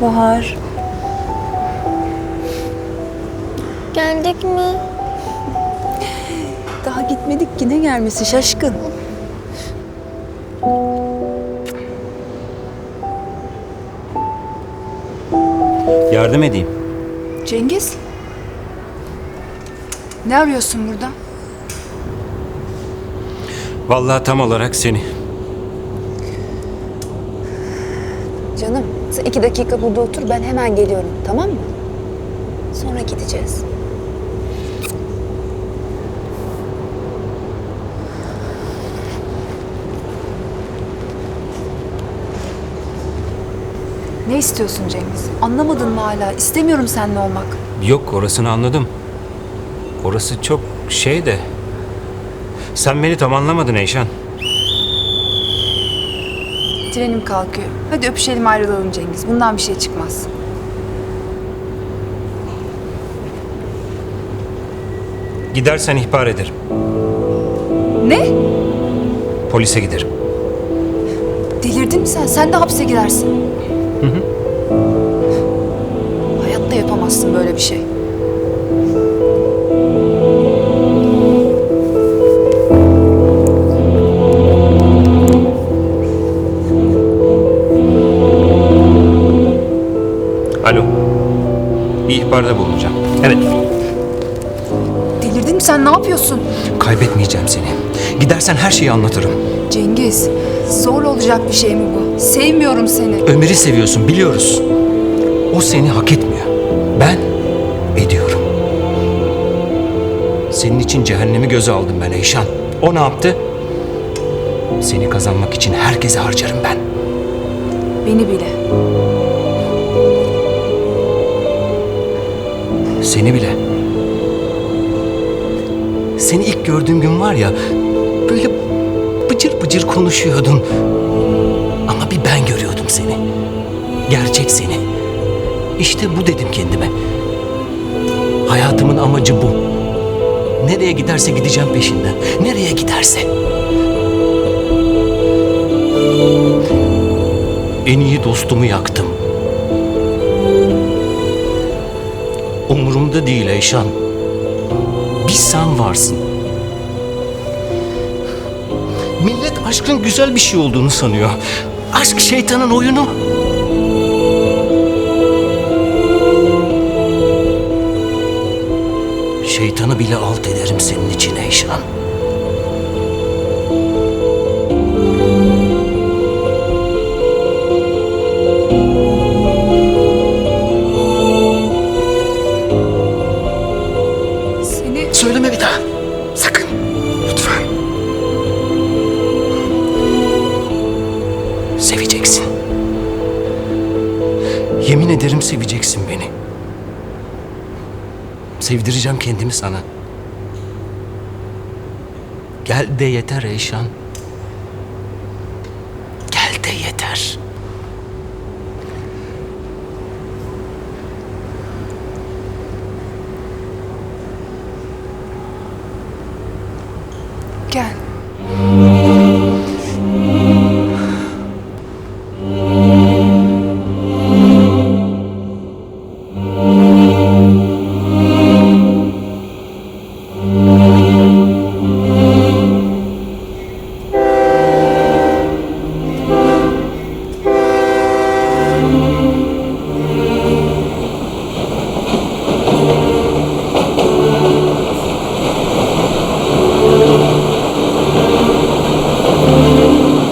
var. Geldik mi? Daha gitmedik ki ne gelmesi şaşkın. Yardım edeyim. Cengiz? Ne arıyorsun burada? Vallahi tam olarak seni. Canım sen iki dakika burada otur ben hemen geliyorum tamam mı? Sonra gideceğiz. Ne istiyorsun Cengiz? Anlamadın mı hala? İstemiyorum seninle olmak. Yok orasını anladım. Orası çok şey de. Sen beni tam anlamadın Eyşan. Trenim kalkıyor. Hadi öpüşelim ayrılalım Cengiz. Bundan bir şey çıkmaz. Gidersen ihbar ederim. Ne? Polise giderim. Delirdin mi sen? Sen de hapse girersin. Hayatta yapamazsın böyle bir şey. Alo. Bir ihbarda bulunacağım. Evet. Delirdin mi sen? Ne yapıyorsun? Kaybetmeyeceğim seni. Gidersen her şeyi anlatırım. Cengiz, zor olacak bir şey mi bu? Sevmiyorum seni. Ömer'i seviyorsun biliyoruz. O seni hak etmiyor. Ben ediyorum. Senin için cehennemi göze aldım ben Eyşan. O ne yaptı? Seni kazanmak için herkese harcarım ben. Beni bile. Seni bile. Seni ilk gördüğüm gün var ya böyle bıcır bıcır konuşuyordun. Ama bir ben görüyordum seni. Gerçek seni. İşte bu dedim kendime. Hayatımın amacı bu. Nereye giderse gideceğim peşinden. Nereye giderse. En iyi dostumu yaktım. Umurumda değil Eyşan. Bir sen varsın. Millet aşkın güzel bir şey olduğunu sanıyor. Aşk şeytanın oyunu. Şeytanı bile alt ederim senin için Eyşan. Daha. Sakın. Lütfen. Seveceksin. Yemin ederim seveceksin beni. Sevdireceğim kendimi sana. Gel de yeter Eyşan. Gel de yeter. gel.